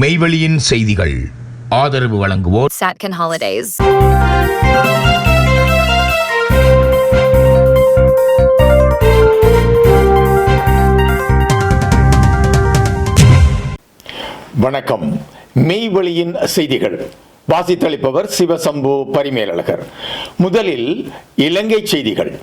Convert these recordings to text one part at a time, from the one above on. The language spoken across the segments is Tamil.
மெய்வெளியின் செய்திகள். ஆதரவு வழங்குவோர் Satkin Holidays. வணக்கம். மெய்வெளியின் செய்திகள். வாசித்தளிப்பவர் சிவசம்பு பரிமேலழகர். முதலில் இலங்கை செய்திகள்.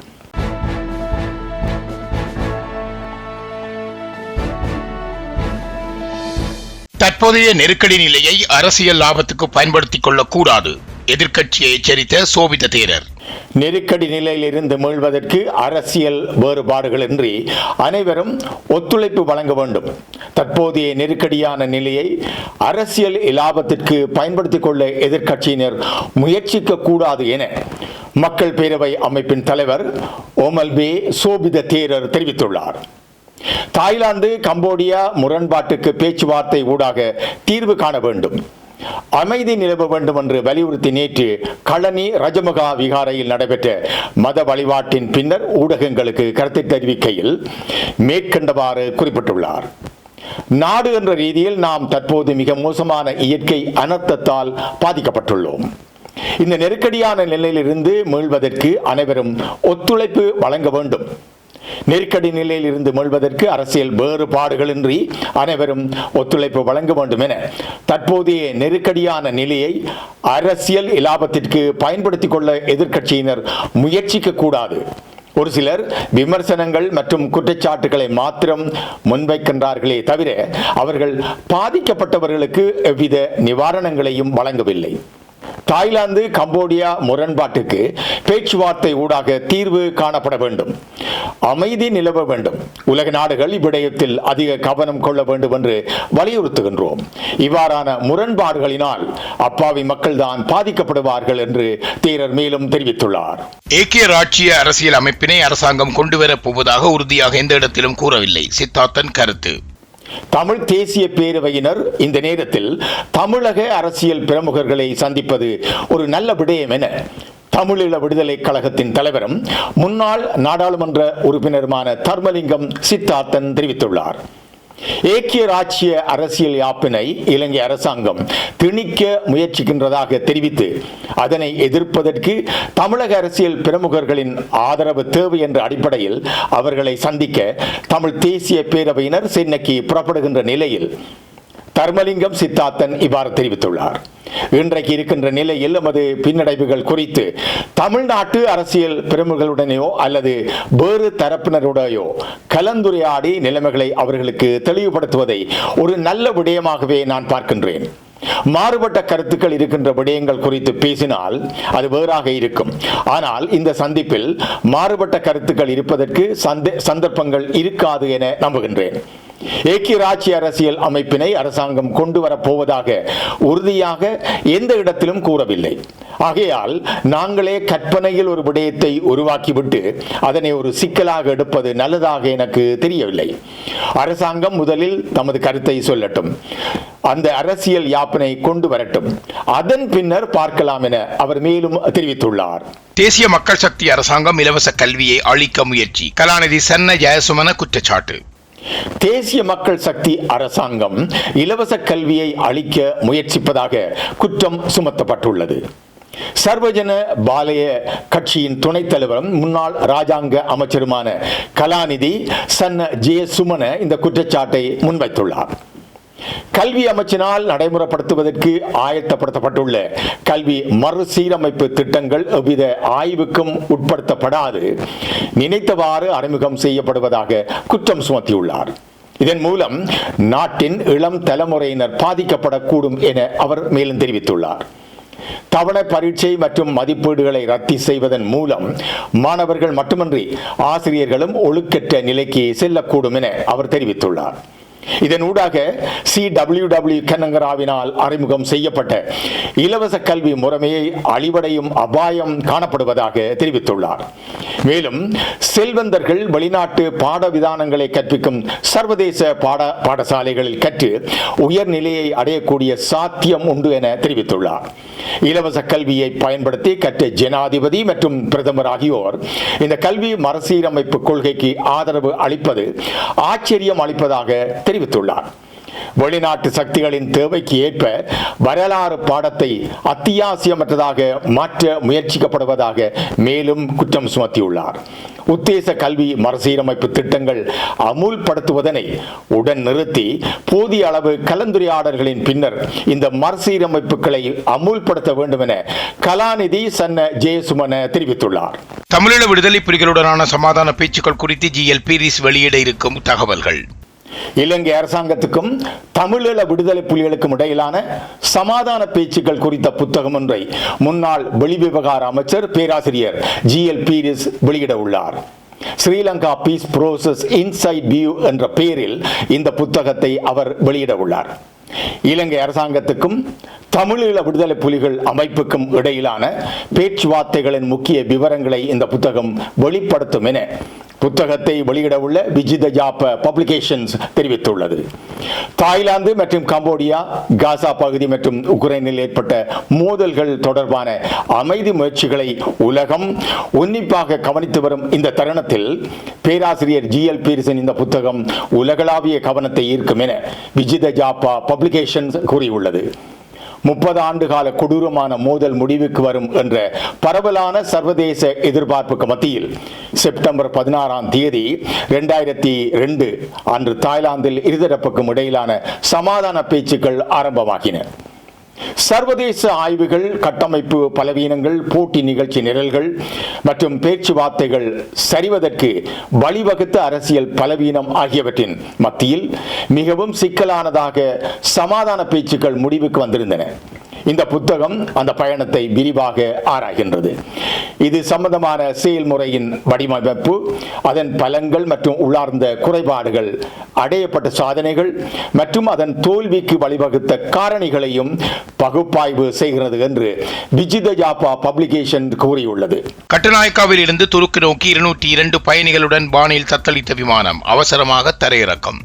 தற்போதைய நெருக்கடி நிலையை அரசியல் லாபத்துக்கு பயன்படுத்திக் கொள்ளக்கூடாது. எதிர்க்கட்சியை எச்சரித்த சோபித தேரர். நெருக்கடி நிலையிலிருந்து மீள்வதற்கு அரசியல் வேறுபாடுகளின்றி அனைவரும் ஒத்துழைப்பு வழங்க வேண்டும். தற்போதைய நெருக்கடியான நிலையை அரசியல் இலாபத்திற்கு பயன்படுத்திக் கொள்ள எதிர்க்கட்சியினர் முயற்சிக்க கூடாது என மக்கள் பேரவை அமைப்பின் தலைவர் ஓமல்பே சோபித தேரர் தெரிவித்துள்ளார். தாய்லாந்து கம்போடியா முரண்பாட்டுக்கு பேச்சுவார்த்தை ஊடாக தீர்வு காண வேண்டும். அமைதி நிலவ வேண்டும் என்று வலியுறுத்தி நேற்று களனி ரஜமகா விகாரையில் நடைபெற்ற மத வழிபாட்டின் பின்னர் ஊடகங்களுக்கு கருத்து தெரிவிக்கையில் மேற்கண்டவாறு குறிப்பிட்டுள்ளார். நாடு என்ற ரீதியில் நாம் தற்போது மிக மோசமான இயற்கை அனர்த்தத்தால் பாதிக்கப்பட்டுள்ளோம். இந்த நெருக்கடியான நிலையிலிருந்து மீள்வதற்கு அனைவரும் ஒத்துழைப்பு வழங்க வேண்டும். நெருக்கடி நிலையில் இருந்து மீள்வதற்கு அரசியல் வேறுபாடுகளின்றி அனைவரும் ஒத்துழைப்பு வழங்க வேண்டும் என தற்போதைய நெருக்கடியான நிலையை அரசியல் இலாபத்திற்கு பயன்படுத்திக் கொள்ள எதிர்க்கட்சியினர் முயற்சிக்க கூடாது. ஒரு சிலர் விமர்சனங்கள் மற்றும் குற்றச்சாட்டுகளை மாத்திரம் முன்வைக்கின்றார்களே தவிர அவர்கள் பாதிக்கப்பட்டவர்களுக்கு எவ்வித நிவாரணங்களையும் வழங்கவில்லை. தாய்லாந்து கம்போடியா முரண்பாட்டுக்கு பேச்சுவார்த்தை ஊடாக தீர்வு காணப்பட வேண்டும். அமைதி நிலவ வேண்டும். உலக நாடுகள் இவ்விடயத்தில் அதிக கவனம் கொள்ள வேண்டும் என்று வலியுறுத்துகின்றோம். இவ்வாறான முரண்பாடுகளினால் அப்பாவி மக்கள் தான் பாதிக்கப்படுவார்கள் என்று தீரர் மேலும் தெரிவித்துள்ளார். ஏக்கிய ராட்சிய அரசியல் அமைப்பினை அரசாங்கம் கொண்டுவரப் போவதாக உறுதியாக எந்த இடத்திலும் கூறவில்லை. சித்தார்த்தன் கருத்து. தமிழ் தேசிய பேரவையினர் இந்த நேரத்தில் தமிழக அரசியல் பிரமுகர்களை சந்திப்பது ஒரு நல்ல விடயம் என தமிழீழ விடுதலை கழகத்தின் தலைவரும் முன்னாள் நாடாளுமன்ற உறுப்பினருமான தர்மலிங்கம் சித்தார்த்தன் தெரிவித்துள்ளார். ஏக்கிய ராச்சிய அரசியல் யாப்பினை இலங்கை அரசாங்கம் திணிக்க முயற்சிக்கின்றதாக தெரிவித்து அதனை எதிர்ப்பதற்கு தமிழக அரசியல் பிரமுகர்களின் ஆதரவு தேவை என்ற அடிப்படையில் அவர்களை சந்திக்க தமிழ் தேசிய பேரவையினர் சென்னைக்கு புறப்படுகின்ற நிலையில் தர்மலிங்கம் சித்தார்த்தன் இவ்வாறு தெரிவித்துள்ளார். இன்றைக்கு இருக்கின்ற நிலையில் நமது பின்னடைவுகள் குறித்து தமிழ்நாட்டு அரசியல் பிரமுகர்களுடனேயோ அல்லது வேறு தரப்பினருடையோ கலந்துரையாடி நிலைமைகளை அவர்களுக்கு தெளிவுபடுத்துவதை ஒரு நல்ல விடயமாகவே நான் பார்க்கின்றேன். மாறுபட்ட கருத்துக்கள் இருக்கின்ற விடயங்கள் குறித்து பேசினால் அது வேறாக இருக்கும். ஆனால் இந்த சந்திப்பில் மாறுபட்ட கருத்துக்கள் இருப்பதற்கு சந்த சந்தர்ப்பங்கள் இருக்காது என நம்புகின்றேன். ஏக்கிய ராட்சிய அரசியல் அமைப்பினை அரசாங்கம் கொண்டு வரப் போவதாக உறுதியாக எந்த இடத்திலும் கூறவில்லை. ஆகையால் நாங்களே கற்பனையில் ஒரு விடயத்தை உருவாக்கிவிட்டு அதனை ஒரு சிக்கலாக எடுப்பது நல்லதாக எனக்கு தெரியவில்லை. அரசாங்கம் முதலில் தமது கருத்தை சொல்லட்டும். அந்த அரசியல் யாப்பினை கொண்டு வரட்டும். அதன் பின்னர் பார்க்கலாம் என அவர் மேலும் தெரிவித்துள்ளார். தேசிய மக்கள் சக்தி அரசாங்கம் இலவச கல்வியை அளிக்க முயற்சி. கலாநிதி சன்ன ஜெயசுமன குற்றச்சாட்டு. தேசிய மக்கள் சக்தி அரசாங்கம் இலவச கல்வியை அளிக்க முயற்சிப்பதாக குற்றம் சுமத்தப்பட்டுள்ளது. சர்வஜன பாலய கட்சியின் துணைத் தலைவரும் முன்னாள் ராஜாங்க அமைச்சருமான கலாநிதி சன்ன ஜெயசுமன இந்த குற்றச்சாட்டை முன்வைத்துள்ளார். கல்வி அமைச்சினால் நடைமுறைப்படுத்துவதற்கு ஆயத்தப்படுத்தப்பட்டுள்ள கல்வி மறுசீரமைப்பு திட்டங்கள் எவ்வித ஆய்வுக்கும் உட்படுத்தப்படாது. நினைத்தவாறு அறிமுகம் செய்யப்படுவதாக குற்றம் சுமத்தியுள்ளார். இதன் மூலம் நாட்டின் இளம் தலைமுறையினர் பாதிக்கப்படக்கூடும் என அவர் மேலும் தெரிவித்துள்ளார். தவணை பரீட்சை மற்றும் மதிப்பீடுகளை ரத்து செய்வதன் மூலம் மாணவர்கள் மட்டுமன்றி ஆசிரியர்களும் ஒழுக்கற்ற நிலைக்கு செல்லக்கூடும் என அவர் தெரிவித்துள்ளார். இதன் ஊடாக சி டபிள்யூ டபிள்யூ கனங்கராவினால் அறிமுகம் செய்யப்பட்ட இலவச கல்வி முறைமையை அழிவடையும் அபாயம் காணப்படுவதாக தெரிவித்துள்ளார். மேலும் செல்வந்தர்கள் வெளிநாட்டு பாட விதானங்களை கற்பிக்கும் சர்வதேச பாட பாடசாலைகளில் கற்று உயர்நிலையை அடையக்கூடிய சாத்தியம் உண்டு என தெரிவித்துள்ளார். இலவச கல்வியை பயன்படுத்தி கற்ற ஜனாதிபதி மற்றும் பிரதமர் ஆகியோர் இந்த கல்வி மறுசீரமைப்பு கொள்கைக்கு ஆதரவு அளிப்பது ஆச்சரியம் அளிப்பதாக தெரிவித்துள்ளார். வெளிநாட்டு சக்திகளின் தேவைக்கு ஏற்ப வரலாறு பாடத்தை அத்தியாவசியமற்றதாக மாற்ற முயற்சிக்கப்படுவதாக மேலும் குற்றம் சுமத்தியுள்ளார். உத்தேச கல்வி மறுசீரமைப்பு திட்டங்கள் அமுல்படுத்துவதனை உடன் நிறுத்தி போதிய அளவு கலந்துரையாடல்களின் பின்னர் இந்த மறுசீரமைப்புகளை அமுல்படுத்த வேண்டும் என கலாநிதி சன்ன ஜெயசுமன தெரிவித்துள்ளார். தமிழீழ விடுதலை புலிகளுடனான சமாதான பேச்சுக்கள் குறித்து ஜி எல் பீரிஸ் வெளியிட இருக்கும் தகவல்கள். இலங்கை அரசாங்கத்துக்கும் தமிழீழ விடுதலை புலிகளுக்கும் இடையிலான சமாதான பேச்சுக்கள் குறித்த புத்தகம் ஒன்றை முன்னாள் வெளிவிவகார அமைச்சர் பேராசிரியர் ஜி எல் பீரிஸ் வெளியிட உள்ளார். Sri Lanka peace process inside view என்ற பெயரில் இந்த புத்தகத்தை அவர் வெளியிட உள்ளார். இலங்கை அரசாங்கத்துக்கும் தமிழீழ விடுதலை புலிகள் அமைப்புக்கும் இடையிலான பேச்சுவார்த்தைகளின் முக்கிய விவரங்களை இந்த புத்தகம் வெளிப்படுத்தும் என புத்தகத்தை வெளியிட உள்ள விஜித ஜாப்ப பப்ளிகேஷன்ஸ் தெரிவித்துள்ளது. தாய்லாந்து மற்றும் கம்போடியா காசா பகுதி மற்றும் உக்ரைனில் ஏற்பட்ட மோதல்கள் தொடர்பான அமைதி முயற்சிகளை உலகம் உன்னிப்பாக கவனித்து வரும் இந்த தருணத்தில் பேராசிரியர் ஜி எல் பீரிசன் இந்த புத்தகம் உலகளாவிய கவனத்தை ஈர்க்கும் என விஜித ஜாப்பா பப்ளிகேஷன்ஸ் கூறியுள்ளது. முப்பது ஆண்டு கால கொடூரமான மோதல் முடிவுக்கு வரும் என்ற பரவலான சர்வதேச எதிர்பார்ப்புக்கு மத்தியில் செப்டம்பர் பதினாறாம் தேதி இரண்டாயிரத்தி ரெண்டு அன்று தாய்லாந்தில் இருதரப்புக்கும் இடையிலான சமாதான பேச்சுக்கள் ஆரம்பமாகின. சர்வதேச ஆய்வுகள் கட்டமைப்பு பலவீனங்கள் போட்டி நிகழ்ச்சி நிரல்கள் மற்றும் பேச்சுவார்த்தைகள் சரிவதற்கு வழிவகுத்த அரசியல் பலவீனம் ஆகியவற்றின் மத்தியில் மிகவும் சிக்கலானதாக சமாதான பேச்சுக்கள் முடிவுக்கு வந்திருந்தன. இந்த புத்தகம் அந்த பயணத்தை விரிவாக ஆராய்கின்றது. இது சம்பந்தமான செயல்முறையின் வடிவமைப்பு அதன் பலன்கள் மற்றும் உள்ளார்ந்த குறைபாடுகள் அடையப்பட்ட சாதனைகள் மற்றும் அதன் தோல்விக்கு வழிவகுத்த காரணிகளையும் பகுப்பாய்வு செய்கிறது என்று விஜித ஜாப்பா பப்ளிகேஷன் கூறியுள்ளது. கட்டுநாயக்காவில் இருந்து துருக்கு நோக்கி இருநூற்றி இரண்டு பயணிகளுடன் வானில் தத்தளித்த விமானம் அவசரமாக தரையிறக்கம்.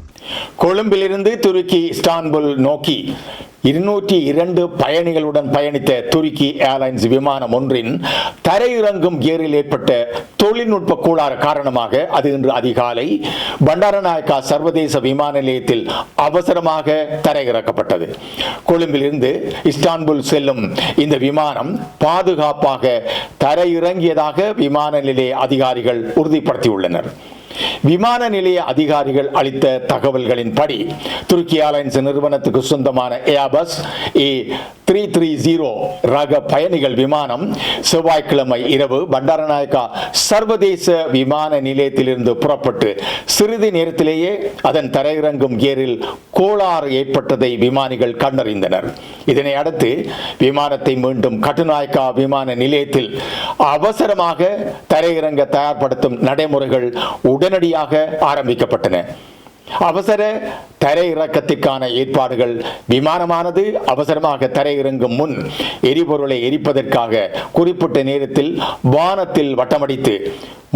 கொழும்பிலிருந்து துருக்கி இஸ்தான்புல் நோக்கி இருநூற்றி இரண்டு பயணிகளுடன் பயணித்த துருக்கி ஏர்லைன்ஸ் விமானம் ஒன்றின் தரையிறங்கும் கியரில் ஏற்பட்ட தொழில்நுட்ப கோளாறு காரணமாக அது இன்று அதிகாலை பண்டாரநாயக்கா சர்வதேச விமான நிலையத்தில் அவசரமாக தரையிறக்கப்பட்டது. கொழும்பிலிருந்து இஸ்தான்புல் செல்லும் இந்த விமானம் பாதுகாப்பாக தரையிறங்கியதாக விமான நிலைய அதிகாரிகள் உறுதிப்படுத்தியுள்ளனர். விமான நிலைய அதிகாரிகள் அளித்த தகவல்களின்படி துருக்கி ஏர்லைன்ஸ் நிறுவனத்துக்கு சொந்தமான Airbus A three three zero ரக பயணிகள் விமானம் செவ்வாய்க்கிழமை இரவு பண்டாரநாயக்கா சர்வதேச விமான நிலையத்திலிருந்து புறப்பட்டு சிறிது நேரத்திலேயே அதன் தரையிறங்கும் கேரில் கோளாறு ஏற்பட்டதை விமானிகள் கண்டறிந்தனர். இதனை அடுத்து விமானத்தை மீண்டும் கட்டுநாயக்கா விமான நிலையத்தில் அவசரமாக தரையிறங்க தயார்படுத்தும் நடைமுறைகள் உடனடியாக ஆரம்பிக்கப்பட்டன. அவசர தரையிறக்கத்திற்கான ஏற்பாடுகள் விமானமானது அவசரமாக தரையிறங்கும் முன் எரிபொருளை எரிப்பதற்காக குறிப்பிட்ட நேரத்தில் வானத்தில் வட்டமடித்து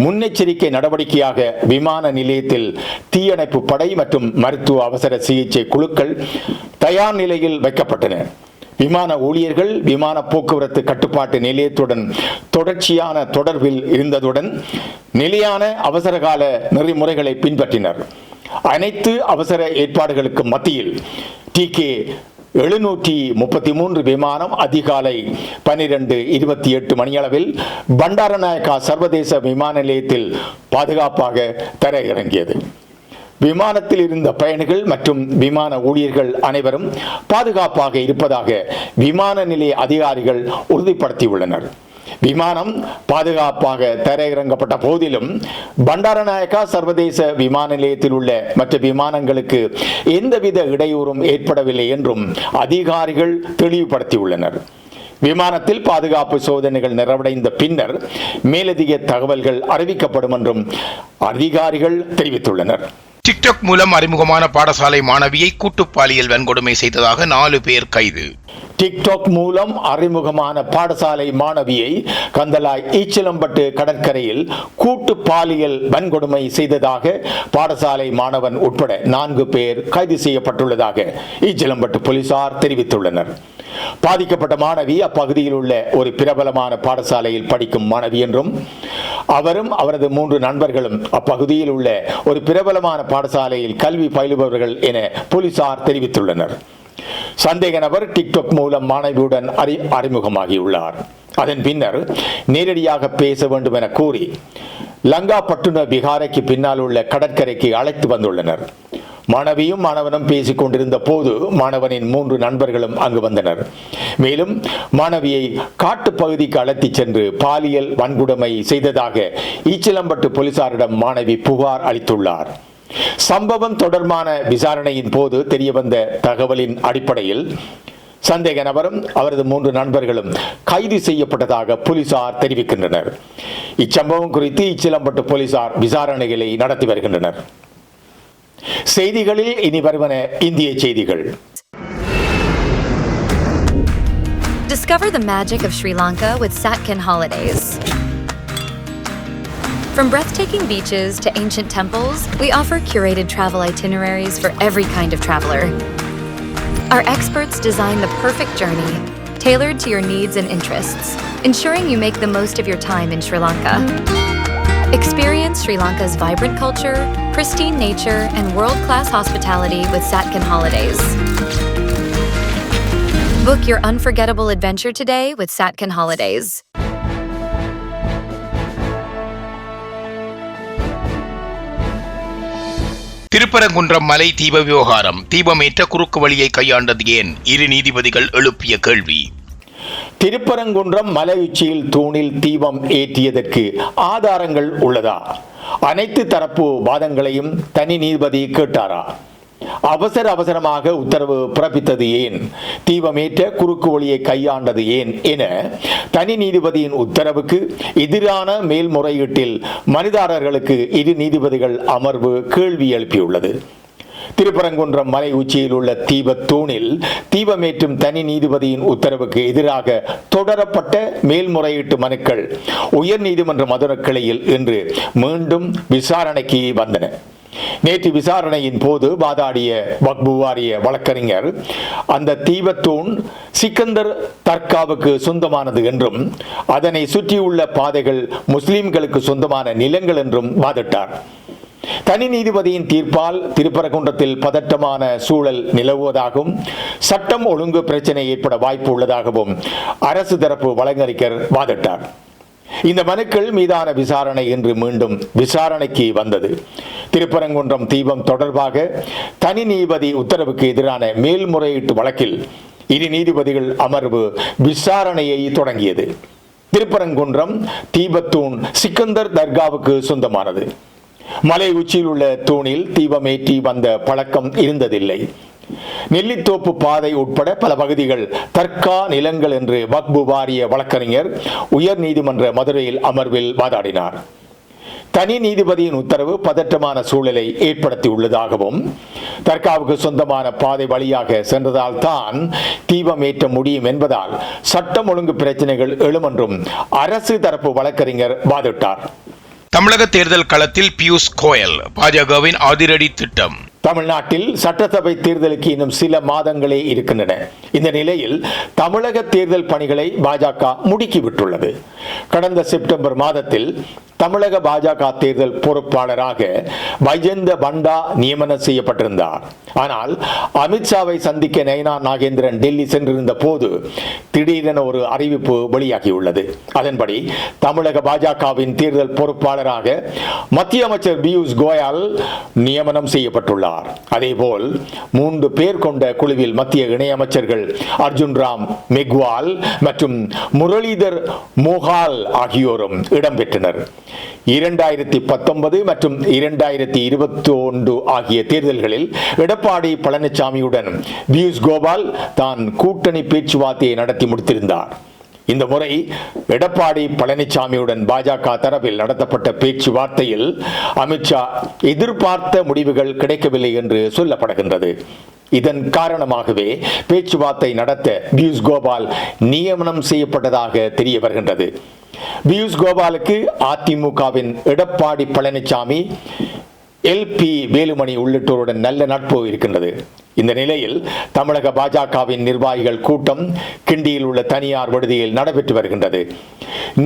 முன்னெச்சரிக்கை நடவடிக்கையாக விமான நிலையத்தில் தீயணைப்பு படை மற்றும் மருத்துவ அவசர சிகிச்சை குழுக்கள் தயார் நிலையில் வைக்கப்பட்டன. விமான ஊழியர்கள் விமான போக்குவரத்து கட்டுப்பாட்டு நிலையத்துடன் தொடர்ச்சியான தொடர்பில் இருந்ததுடன் நிலையான அவசரகால நெறிமுறைகளை பின்பற்றினர். அனைத்து அவசர ஏற்பாடுகளுக்கு மத்தியில் டி கே எழுநூற்றி முப்பத்தி மூன்று விமானம் அதிகாலை பனிரெண்டு இருபத்தி எட்டு மணியளவில் பண்டாரநாயக்கா சர்வதேச விமான நிலையத்தில் பாதுகாப்பாக தரையிறங்கியது. விமானத்தில் இருந்த பயணிகள் மற்றும் விமான ஊழியர்கள் அனைவரும் பாதுகாப்பாக இருப்பதாக விமான நிலைய அதிகாரிகள் உறுதிப்படுத்தியுள்ளனர். விமானம் பாதுகாப்பாக தரையிறங்கப்பட்ட போதிலும் பண்டாரநாயக்கா சர்வதேச விமான நிலையத்தில் உள்ள மற்ற விமானங்களுக்கு எந்தவித இடையூறும் ஏற்படவில்லை என்றும் அதிகாரிகள் தெளிவுபடுத்தியுள்ளனர். விமானத்தில் பாதுகாப்பு சோதனைகள் நிறைவடைந்த பின்னர் மேலதிக தகவல்கள் அறிவிக்கப்படும் என்றும் அதிகாரிகள் தெரிவித்துள்ளனர். டிக்டாக் மூலம் அறிமுகமான பாடசாலை மாணவியை கூட்டு பாலியல் வன்கொடுமை செய்ததாக நாலு பேர் கைது. டிக்டாக் மூலம் அறிமுகமான பாடசாலை மாணவியை கந்தலாய் ஈச்சலம்பட்டு கடற்கரையில் கூட்டு பாலியல் வன்கொடுமை செய்ததாக பாடசாலை மாணவன் உட்பட நான்கு பேர் கைது செய்யப்பட்டுள்ளதாக ஈச்சலம்பட்டு போலீசார் தெரிவித்துள்ளனர். பாதிக்கப்பட்ட மாணவி அப்பகுதியில் உள்ள ஒரு பிரபலமான பாடசாலையில் படிக்கும் மாணவி என்றும் அவரும் அவரது மூன்று நண்பர்களும் அப்பகுதியில் உள்ள ஒரு பிரபலமான பாடசாலையில் கல்வி பயிலுபவர்கள் என போலீசார் தெரிவித்துள்ளனர். சந்தேக நபர் டிக்டாக் மூலம் மாணவியுடன் அறி அறிமுகமாகியுள்ளார். அதன் பின்னர் நேரடியாக பேச வேண்டும் என கூறி லங்காபட்டுன விகாரைக்கு பின்னால் உள்ள கடற்கரைக்கு அழைத்து வந்துள்ளனர். மாணவியும் மாணவனும் பேசிக் கொண்டிருந்த போது மாணவனின் மூன்று நண்பர்களும் அங்கு வந்தனர். மேலும் மாணவியை காட்டுப் பகுதிக்கு அழைத்துச் சென்று பாலியல் வன்கொடுமை செய்ததாக ஈச்சிலம்பட்டு போலீசாரிடம் மாணவி புகார் அளித்துள்ளார். சம்பவம் தொடர்பான விசாரணையின் போது தெரியவந்த தகவலின் அடிப்படையில் சந்தேக நபரும் அவரது மூன்று நண்பர்களும் கைது செய்யப்பட்டதாக போலீசார் தெரிவிக்கின்றனர். இச்சம்பவம் குறித்து இச்சிலம்பட்டு போலீசார் விசாரணைகளை நடத்தி வருகின்றனர். செய்திகளில் இனி வருவன இந்திய செய்திகள் Discover the magic of Sri Lanka with Satkin Holidays. From breathtaking beaches to ancient temples, we offer curated travel itineraries for every kind of traveler. Our experts design the perfect journey, tailored to your needs and interests, ensuring you make the most of your time in Sri Lanka. Experience Sri Lanka's vibrant culture, pristine nature, and world class hospitality with Satkin Holidays. Book your unforgettable adventure today with Satkin Holidays. Thiruparankundram மலை தீப விவகாரம் தீபமேற்ற குறுக்கு வழியை கையாண்டது ஏன் இரு நீதிபதிகள் எழுப்பிய கேள்வி திருப்பரங்குன்றம் மலை உச்சியில் தூணில் தீபம் ஏற்றியதற்கு ஆதாரங்கள் உள்ளதா? அனைத்து தரப்பு வாதங்களையும் தனி நீதிபதி கேட்டாரா? அவசர அவசரமாக உத்தரவு பிறப்பித்தது ஏன்? தீபமேற்ற குறுக்கு வழியை கையாண்டது ஏன் என தனி நீதிபதியின் உத்தரவுக்கு எதிரான மேல்முறையீட்டில் மனிதாரர்களுக்கு இரு நீதிபதிகள் அமர்வு கேள்வி எழுப்பியுள்ளது. திருப்பரங்குன்றம் மலை உச்சியில் உள்ள தீபத்தூணில் தீபமேற்றும் தனி நீதிபதியின் உத்தரவுக்கு எதிராக தொடரப்பட்ட மேல்முறையீட்டு மனுக்கள் உயர் நீதிமன்ற மதுரை கிளையில் இன்று மீண்டும் விசாரணைக்கு வந்தன. நேற்று விசாரணையின் போது வாதாடிய வக்பு வாரிய வழக்கறிஞர் அந்த தீபத்தூண் சிக்கந்தர் தர்காவுக்கு சொந்தமானது என்றும் அதனை சுற்றியுள்ள பாதைகள் முஸ்லிம்களுக்கு சொந்தமான நிலங்கள் என்றும் வாதிட்டார். தனி நீதிபதியின் தீர்ப்பால் திருப்பரங்குன்றத்தில் பதட்டமான சூழல் நிலவுவதாகவும் சட்டம் ஒழுங்கு பிரச்சனை ஏற்பட வாய்ப்பு உள்ளதாகவும் அரசு தரப்பு வழங்கறிஞர் வாதிட்டார். இந்த மனுக்கள் மீதான விசாரணை இன்று மீண்டும் விசாரணைக்கு வந்தது. திருப்பரங்குன்றம் தீபம் தொடர்பாக தனி நீதிபதி உத்தரவுக்கு எதிரான மேல்முறையீட்டு வழக்கில் இரு நீதிபதிகள் அமர்வு விசாரணையை தொடங்கியது. திருப்பரங்குன்றம் தீபத்தூண் சிக்கந்தர் தர்காவுக்கு சொந்தமானது. மலை உச்சியில் உள்ள தூணில் தீபமேற்றி வந்த பழக்கம் இருந்ததில்லை. நெல்லித்தோப்பு பாதை உட்பட பல பகுதிகள் தர்கா நிலங்கள் என்று வக்பு வாரிய வழக்கறிஞர் உயர் நீதிமன்ற மதுரையில் அமர்வில் வாதாடினார். தனி நீதிபதியின் உத்தரவு பதற்றமான சூழலை ஏற்படுத்தியுள்ளதாகவும் தர்காவுக்கு சொந்தமான பாதை வழியாக சென்றதால் தான் தீபம் ஏற்ற முடியும் என்பதால் சட்டம் ஒழுங்கு பிரச்சனைகள் எழுமென்றும் அரசு தரப்பு வழக்கறிஞர் வாதிட்டார். தமிழக தேர்தல் களத்தில் பியூஷ் கோயல் பாஜகவின் அதிரடி திட்டம். தமிழ்நாட்டில் சட்டசபை தேர்தலுக்கு இன்னும் சில மாதங்களே இருக்கின்றன. இந்த நிலையில் தமிழக தேர்தல் பணிகளை பாஜக முடுக்கிவிட்டுள்ளது. கடந்த செப்டம்பர் மாதத்தில் தமிழக பாஜக தேர்தல் பொறுப்பாளராக வைஜெந்த பண்டா நியமனம் செய்யப்பட்டிருந்தார். ஆனால் அமித்ஷாவை சந்திக்க நயனா நாகேந்திரன் டெல்லி சென்றிருந்த போது திடீரென ஒரு அறிவிப்பு வெளியாகியுள்ளது. அதன்படி தமிழக பாஜகவின் தேர்தல் பொறுப்பாளராக மத்திய அமைச்சர் பியூஷ் கோயல் நியமனம் செய்யப்பட்டுள்ளார். அதேபோல் மூன்று பேர் கொண்ட குழுவில் மத்திய இணையமைச்சர்கள் அர்ஜுன் ராம் மெக்வால் மற்றும் முரளிதர் மோகால் ஆகியோரும் இடம்பெற்றனர். இரண்டாயிரத்தி பத்தொன்பது மற்றும் இரண்டாயிரத்தி இருபத்தி ஒன்று ஆகிய தேர்தல்களில் எடப்பாடி பழனிசாமியுடன் பியூஷ் கோபால் தான் கூட்டணி பேச்சுவார்த்தையை நடத்தி முடித்திருந்தார். இந்த முறை எடப்பாடி பழனிசாமியுடன் பாஜக தரப்பில் நடத்தப்பட்ட பேச்சுவார்த்தையில் அமித்ஷா எதிர்பார்த்த முடிவுகள் கிடைக்கவில்லை என்று சொல்லப்படுகின்றது. இதன் காரணமாகவே பேச்சுவார்த்தை நடத்த பியூஷ் கோபால் நியமனம் செய்யப்பட்டதாக தெரிய வருகின்றது. பியூஷ் கோபாலுக்கு அதிமுகவின் எடப்பாடி பழனிசாமி எல் பி வேலுமணி உள்ளிட்டோருடன் நல்ல நட்பு இருக்கின்றது. இந்த நிலையில் தமிழக பாஜகவின் நிர்வாகிகள் கூட்டம் கிண்டியில் உள்ள தனியார் விடுதியில் நடைபெற்று வருகின்றது.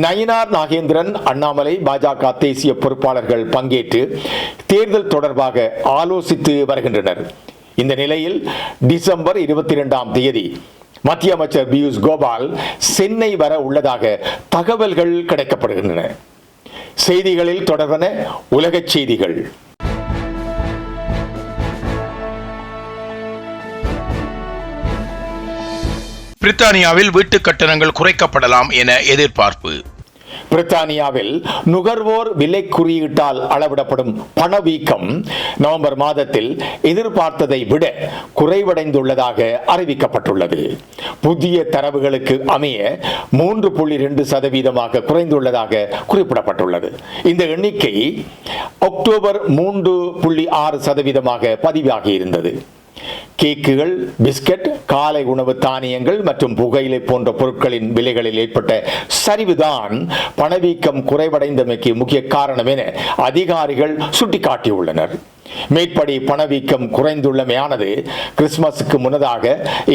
நயினார் நாகேந்திரன் அண்ணாமலை பாஜக தேசிய பொறுப்பாளர்கள் பங்கேற்று தேர்தல் தொடர்பாக ஆலோசித்து வருகின்றனர். இந்த நிலையில் டிசம்பர் இருபத்தி இரண்டாம் தேதி மத்திய அமைச்சர் பியூஷ் கோபால் சென்னை வர உள்ளதாக தகவல்கள் கிடைக்கப்படுகின்றன. செய்திகளில் தொடர்பன உலகச் செய்திகள். பிரித்தானியாவில் வீட்டு கட்டணங்கள் குறைக்கப்படலாம் என எதிர்பார்ப்பு. பிரித்தானியாவில் நுகர்வோர் விலை குறியீட்டால் அளவிடப்படும் பணவீக்கம் நவம்பர் மாதத்தில் எதிர்பார்த்ததை விட குறைவடைந்துள்ளதாக அறிவிக்கப்பட்டுள்ளது. புதிய தரவுகளுக்கு அமைய மூன்று புள்ளி ரெண்டு சதவீதமாக குறைந்துள்ளதாக குறிப்பிடப்பட்டுள்ளது. இந்த எண்ணிக்கை அக்டோபர் மூன்று புள்ளி ஆறு சதவீதமாக பதிவாகி இருந்தது கேக்குகள் பிஸ்கட் காலை உணவு தானியங்கள் மற்றும் புகையிலை போன்ற பொருட்களின் விலைகளில் ஏற்பட்ட சரிவுதான் பணவீக்கம் குறைவடைந்தமைக்கு முக்கிய காரணம் என அதிகாரிகள் சுட்டிக்காட்டியுள்ளனர். மேற்படி பணவீக்கம் குறைந்துள்ளமையானது கிறிஸ்துமஸுக்கு முன்னதாக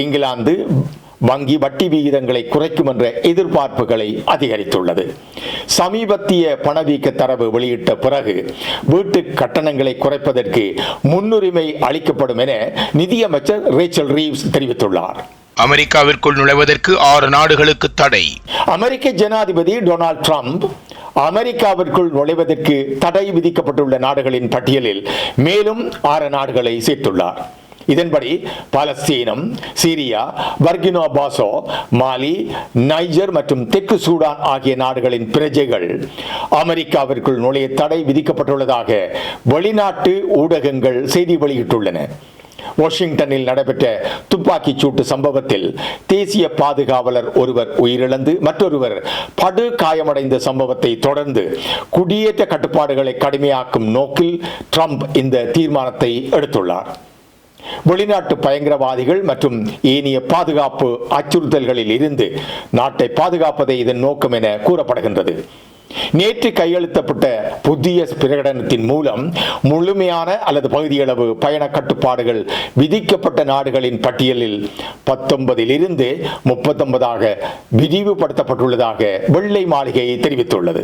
இங்கிலாந்து வங்கி வட்டி விகிதங்களை குறைக்கும் என்ற எதிர்பார்ப்புகளை அதிகரித்துள்ளது. சமீபத்திய பணவீக்க தரவு வெளியிட்ட பிறகு வீட்டு கட்டணங்களை குறைப்பதற்கு முன்னுரிமை அளிக்கப்படும் என நிதியமைச்சர் ரேச்சல் ரீவ்ஸ் தெரிவித்துள்ளார். அமெரிக்காவிற்குள் நுழைவதற்கு ஆறு நாடுகளுக்கு தடை. அமெரிக்க ஜனாதிபதி டொனால்ட் ட்ரம்ப் அமெரிக்காவிற்குள் நுழைவதற்கு தடை விதிக்கப்பட்டுள்ள நாடுகளின் பட்டியலில் மேலும் ஆறு நாடுகளை சேர்த்துள்ளார். இதன்படி பாலஸ்தீனம் Syria Burkina Faso Mali Niger மற்றும் தெற்கு சூடான் ஆகிய நாடுகளின் பிரஜைகள் அமெரிக்காவிற்குள் நுழைய தடை விதிக்கப்பட்டுள்ளதாக வெளிநாட்டு ஊடகங்கள் செய்தி வெளியிட்டுள்ளன. வாஷிங்டனில் நடைபெற்ற துப்பாக்கிச் சூட்டு சம்பவத்தில் தேசிய பாதுகாவலர் ஒருவர் உயிரிழந்து மற்றொருவர் படு காயமடைந்த சம்பவத்தை தொடர்ந்து குடியேற்ற கட்டுப்பாடுகளை கடுமையாக்கும் நோக்கில் ட்ரம்ப் இந்த தீர்மானத்தை எடுத்துள்ளார். வெளிநாட்டு பயங்கரவாதிகள் மற்றும் ஏனைய பாதுகாப்பு அச்சுறுத்தல்களில் இருந்து நாட்டை பாதுகாப்பதே இதன் நோக்கம் என கூறப்படுகின்றது. நேற்று கையெழுத்தப்பட்ட புதிய பிரகடனத்தின் மூலம் முழுமையான அல்லது பகுதியளவு பயண கட்டுப்பாடுகள் விதிக்கப்பட்ட நாடுகளின் பட்டியலில் பத்தொன்பதில் இருந்து முப்பத்தொன்பதாக விரிவுபடுத்தப்பட்டுள்ளதாக வெள்ளை மாளிகை தெரிவித்துள்ளது.